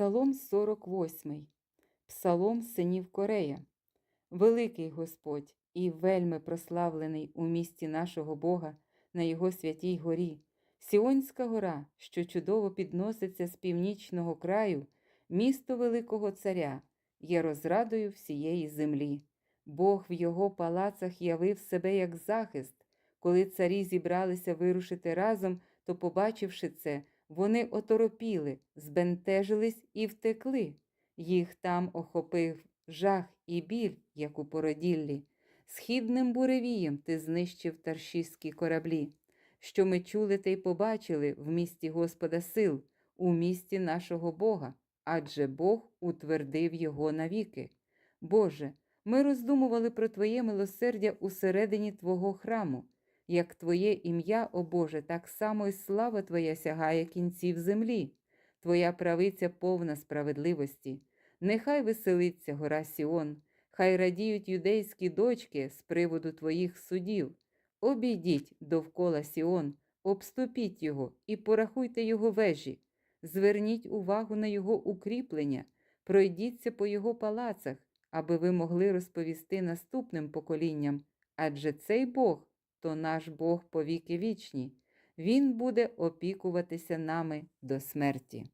Псалом 48. Псалом синів Корея. Великий Господь і вельми прославлений у місті нашого Бога на його святій горі, Сіонська гора, що чудово підноситься з північного краю, місто Великого Царя, є розрадою всієї землі. Бог в його палацах явив себе як захист. Коли царі зібралися вирушити разом, то, побачивши це, вони оторопіли, збентежились і втекли. Їх там охопив жах і біль, як у породіллі. Східним буревієм ти знищив таршістські кораблі. Що ми чули та й побачили в місті Господа сил, у місті нашого Бога, адже Бог утвердив його навіки. Боже, ми роздумували про Твоє милосердя усередині Твого храму. Як Твоє ім'я, о Боже, так само й слава Твоя сягає кінців землі, Твоя правиця повна справедливості. Нехай веселиться гора Сіон, хай радіють юдейські дочки з приводу Твоїх судів. Обійдіть довкола Сіон, обступіть його і порахуйте його вежі, зверніть увагу на його укріплення, пройдіться по його палацах, аби ви могли розповісти наступним поколінням, адже цей Бог то наш Бог повіки вічні, Він буде опікуватися нами до смерті.